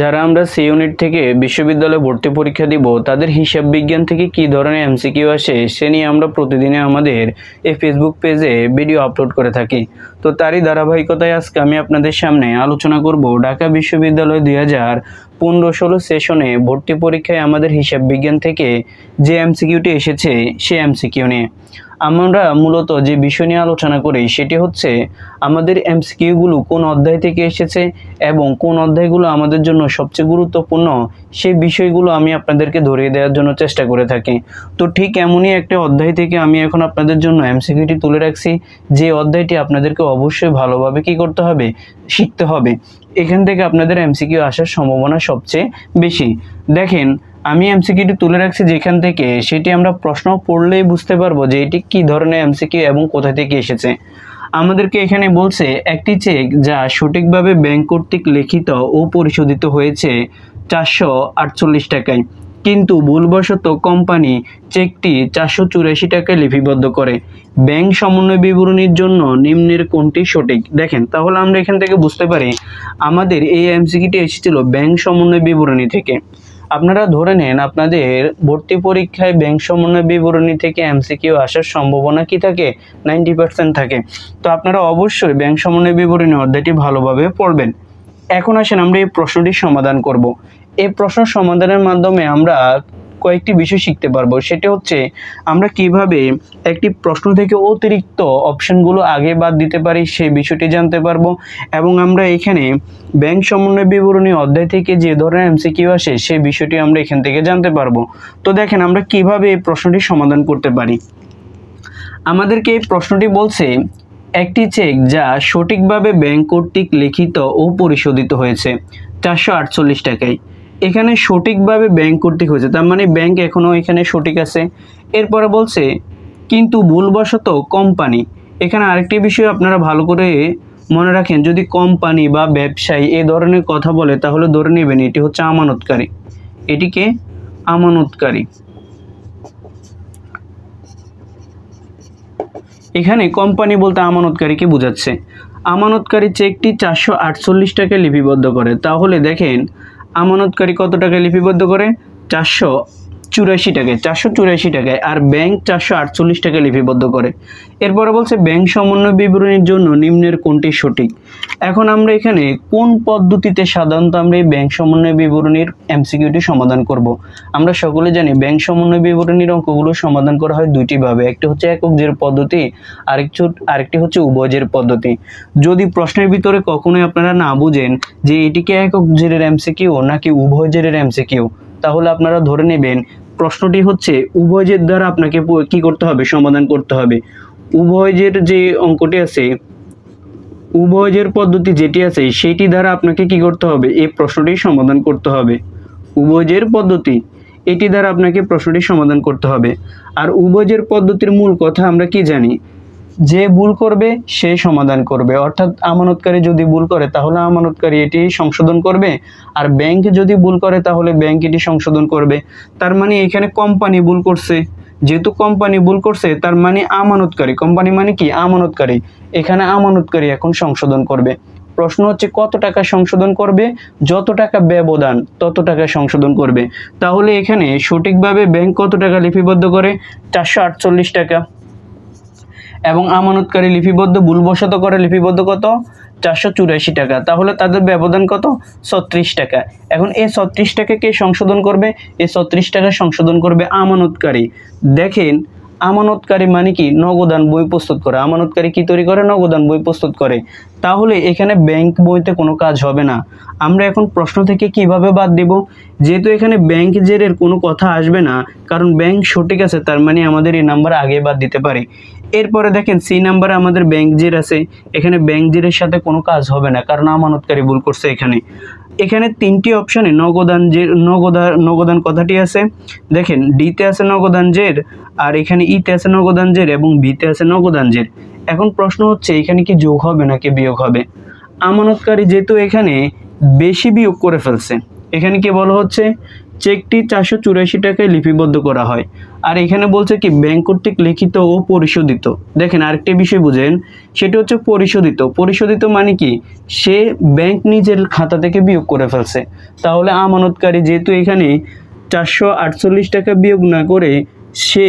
যারা আমরা C unit থেকে বিশ্ববিদ্যালয়ে ভর্তি পরীক্ষা দিব, তাদের হিসাব বিজ্ঞান থেকে কী ধরনের এমসিকিউ আসে, সে নিয়ে আমরা প্রতিদিনে আমাদের এই ফেসবুক পেজে ভিডিও আপলোড করে থাকি। তো তারই ধারাবাহিকতায় আজকে আমি আপনাদের সামনে আলোচনা করব ঢাকা বিশ্ববিদ্যালয় দুই হাজার পনেরো ষোলো সেশনে ভর্তি পরীক্ষায় আমাদের হিসাব বিজ্ঞান থেকে যে এমসিকিউটি এসেছে, সে এমসিকিউ নিয়ে। আমরা মূলত যে বিষয় নিয়ে আলোচনা করি সেটি হচ্ছে আমাদের এমসিকিউগুলো কোন অধ্যায় থেকে এসেছে এবং কোন অধ্যায়গুলো আমাদের জন্য সবচেয়ে গুরুত্বপূর্ণ সেই বিষয়গুলো আমি আপনাদেরকে ধরিয়ে দেওয়ার জন্য চেষ্টা করে থাকি। তো ঠিক এমনই একটা অধ্যায় থেকে আমি এখন আপনাদের জন্য এমসিকিউটি তুলে রাখছি। যে অধ্যায়টি আপনাদেরকে অবশ্যই ভালোভাবে কি করতে হবে? শিখতে হবে। এখান থেকে আপনাদের এমসিকিউ আসার সম্ভাবনা সবচেয়ে বেশি। দেখেন আমি এমসিকিউটি তুলে রাখছি যেখান থেকে সেটি আমরা প্রশ্ন পড়লেই বুঝতে পারব যে এটি কী ধরনের এমসিকিউ এবং কোথা থেকে এসেছে। আমাদেরকে এখানে বলছে, একটি চেক যা সঠিকভাবে ব্যাংক কর্তৃক লিখিত ও পরিশোধিত হয়েছে চারশো আটচল্লিশ টাকায়। কিন্তু ভুলবশত কোম্পানি চেকটি চারশো চুরাশি টাকায় লিপিবদ্ধ করে। ব্যাংক সমন্বয় বিবরণীর জন্য নিম্নের কোনটি সঠিক? দেখেন, তাহলে আমরা এখান থেকে বুঝতে পারি, আমাদের এই এমসিকিটি এসেছিল ব্যাংক সমন্বয় বিবরণী থেকে। আপনারা ধরে নেন আপনাদের ভর্তি পরীক্ষায় ব্যাংক সমন্বয় বিবরণী থেকে এমসিকিউ আসার সম্ভাবনা কি থাকে? নাইনটি পার্সেন্ট থাকে। তো আপনারা অবশ্যই ব্যাংক সমন্বয় বিবরণী অধ্যায়টি ভালোভাবে পড়বেন। এখন আসেন আমরা এই প্রশ্নটির সমাধান করব। এই প্রশ্ন সমাধানের মাধ্যমে আমরা কয়েকটি বিষয় শিখতে পারব। সেটা হচ্ছে, আমরা কীভাবে একটি প্রশ্ন থেকে অতিরিক্ত অপশনগুলো আগে বাদ দিতে পারি, সেই বিষয়টি জানতে পারব এবং আমরা এখানে ব্যাংক সমন্বয় বিবরণী অধ্যায় থেকে যে ধরনের এমসিকিউ আসে, সেই বিষয়টি আমরা এখান থেকে জানতে পারব। তো দেখেন, আমরা কীভাবে এই প্রশ্নটি সমাধান করতে পারি? আমাদেরকে এই প্রশ্নটি বলছে, একটি চেক যা সঠিকভাবে ব্যাংক কর্তৃক লিখিত ও পরিশোধিত হয়েছে, চারশো আটচল্লিশ টাকায়। এখানে সঠিকভাবে ব্যাংক কর্তৃক হয়েছে, তার মানে ব্যাংক এখনও এখানে সঠিক আছে। এরপরে বলছে, কিন্তু ভুলবশত কোম্পানি এখানে আরেকটি বিষয় আপনারা ভালো করে মনে রাখেন, যদি কোম্পানি বা ব্যবসায়ী এ ধরনের কথা বলে, তাহলে ধরে নেবেন এটি হচ্ছে আমানতকারী। এটিকে আমানতকারী। এখানে কোম্পানি বলতে আমানতকারীকে বোঝাচ্ছে। আমানতকারী চেকটি চারশো আটচল্লিশ টাকায় লিপিবদ্ধ করে। তাহলে দেখেন আমানতকারী কত টাকায় লিপিবদ্ধ করে? চারশো। চুরাশি টাকায়, চারশো চুরাশি টাকায়, আর ব্যাংক চারশো আটচল্লিশ টাকায় লিপিবদ্ধ করে। এরপরে বলছে, ব্যাংক সমন্বয় বিবরণীর জন্য নিম্নের কোনটি সঠিক? এখন আমরা এখানে কোন পদ্ধতিতে সাধারণত আমরা এই ব্যাংক সমন্বয় বিবরণীর এমসিকিউটি সমাধান করব? আমরা সকলে জানি, ব্যাংক সমন্বয় বিবরণীর অঙ্কগুলো সমাধান করা হয় দুইটি ভাবে। একটি হচ্ছে একক জের পদ্ধতি, আরেকটি আরেকটি হচ্ছে উভয় জের পদ্ধতি। যদি প্রশ্নের ভিতরে কখনোই আপনারা না বুঝেন যে এটিকে একক জেরের এমসিকিউ নাকি উভয় জেরের এমসিকিউ তাহলে আপনারা ধরে নেবেন প্রশ্নটি হচ্ছে, উভয়জের দ্বারা আপনাকে কি করতে হবে? সমাধান করতে হবে। উভয়জের যে অঙ্কটি আছে, উভয়জের পদ্ধতি যেটি আছে সেটি দ্বারা আপনাকে কি করতে হবে? এই প্রশ্নটি সমাধান করতে হবে। উভয়জের পদ্ধতি, এটি দ্বারা আপনাকে প্রশ্নটি সমাধান করতে হবে। আর উভয়জের পদ্ধতির মূল কথা আমরা কি জানি? যে ভুল করবে, সে সমাধান করবে। অর্থাৎ আমানতকারী যদি ভুল করে, তাহলে আমানতকারী এটি সংশোধন করবে। আর ব্যাংক যদি ভুল করে, তাহলে ব্যাংক এটি সংশোধন করবে। তার মানে এখানে কোম্পানি ভুল করছে। যেহেতু কোম্পানি ভুল করছে, তার মানে আমানতকারী। কোম্পানি মানে কি? আমানতকারী। এখানে আমানতকারী এখন সংশোধন করবে। প্রশ্ন হচ্ছে, কত টাকা সংশোধন করবে? যত টাকা ব্যবধান, তত টাকা সংশোধন করবে। তাহলে এখানে সঠিকভাবে ব্যাংক কত টাকা লিপিবদ্ধ করে? চারশো আটচল্লিশ টাকা। এবং আমানতকারী লিপিবদ্ধ, ভুলবশত করে লিপিবদ্ধ কত? চারশো চুরাশি টাকা। তাহলে তাদের ব্যবধান কত? ছত্রিশ টাকা। এখন এই ছত্রিশ টাকা কে সংশোধন করবে? এই ছত্রিশ টাকা সংশোধন করবে আমানতকারী। দেখেন, আমানতকারী মানে কি? নগদান বই প্রস্তুত করে। আমানতকারী কি তৈরি করে? নগদান বই প্রস্তুত করে। তাহলে এখানে ব্যাংক বইতে কোনো কাজ হবে না। আমরা এখন প্রশ্ন থেকে কীভাবে বাদ দেব? যেহেতু এখানে ব্যাংক জেরের কোনো কথা আসবে না, কারণ ব্যাংক সঠিক আছে, তার মানে আমাদের এই নাম্বার আগে বাদ দিতে পারে। এরপরে দেখেন সি নাম্বারে আমাদের ব্যাংক জের আছে। এখানে ব্যাংক জেরের সাথে কোনো কাজ হবে না, কারণ আমানতকারী ভুল করছে এখানে। এখানে তিনটি অপশানে নগদান যে, নগদা, নগদান কথাটি আছে। দেখেন ডিতে আছে নগদান জের, আর এখানে ইতে আছে নগদান জের এবং বিতে আছে নগদান জের। এখন প্রশ্ন হচ্ছে, এখানে কি যোগ হবে নাকি বিয়োগ হবে? আমানতকারী যেহেতু এখানে বেশি বিয়োগ করে ফেলছে, এখানে কি বলা হচ্ছে? চেকটি চারশো চুরাশি টাকায় লিপিবদ্ধ করা হয়। আর এখানে বলছে কি, ব্যাংক কর্তৃক লিখিত ও পরিশোধিত। দেখেন আরেকটি বিষয় বুঝেন, সেটি হচ্ছে পরিশোধিত। পরিশোধিত মানে কি? সে ব্যাংক নিজের খাতা থেকে বিয়োগ করে ফেলছে। তাহলে আমানতকারী যেহেতু এখানে চারশো আটচল্লিশ টাকা বিয়োগ না করে সে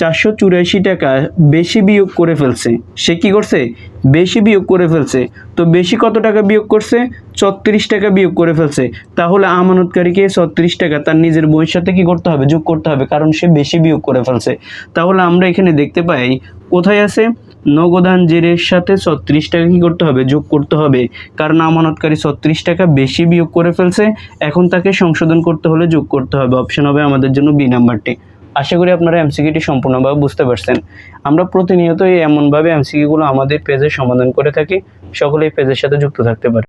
চারশো চুরাশি টাকা বেশি বিয়োগ করে ফেলছে, সে কি করছে? বেশি বিয়োগ করে ফেলছে। তো বেশি কত টাকা বিয়োগ করছে? ছত্রিশ টাকা বিয়োগ করে ফেলছে। তাহলে আমানতকারীকে ছত্রিশ টাকা তার নিজের বইয়ের সাথে কি করতে হবে? যোগ করতে হবে, কারণ সে বেশি বিয়োগ করে ফেলছে। তাহলে আমরা এখানে দেখতে পাই, কোথায় আছে? নগদান জেরের সাথে ছত্রিশ টাকা কি করতে হবে? যোগ করতে হবে। কারণ আমানতকারী ছত্রিশ টাকা বেশি বিয়োগ করে ফেলছে। এখন তাকে সংশোধন করতে হলে যোগ করতে হবে। অপশন হবে আমাদের জন্য বি নাম্বারটি। আশা করি আপনারা এমসিকিউটি সম্পূর্ণভাবে বুঝতে পারছেন। আমরা প্রতিনিয়ত এমনভাবে এমসিকিউগুলো আমাদের পেজে সমাধান করে থাকি। সকলেই পেজের সাথে যুক্ত থাকতে পারে।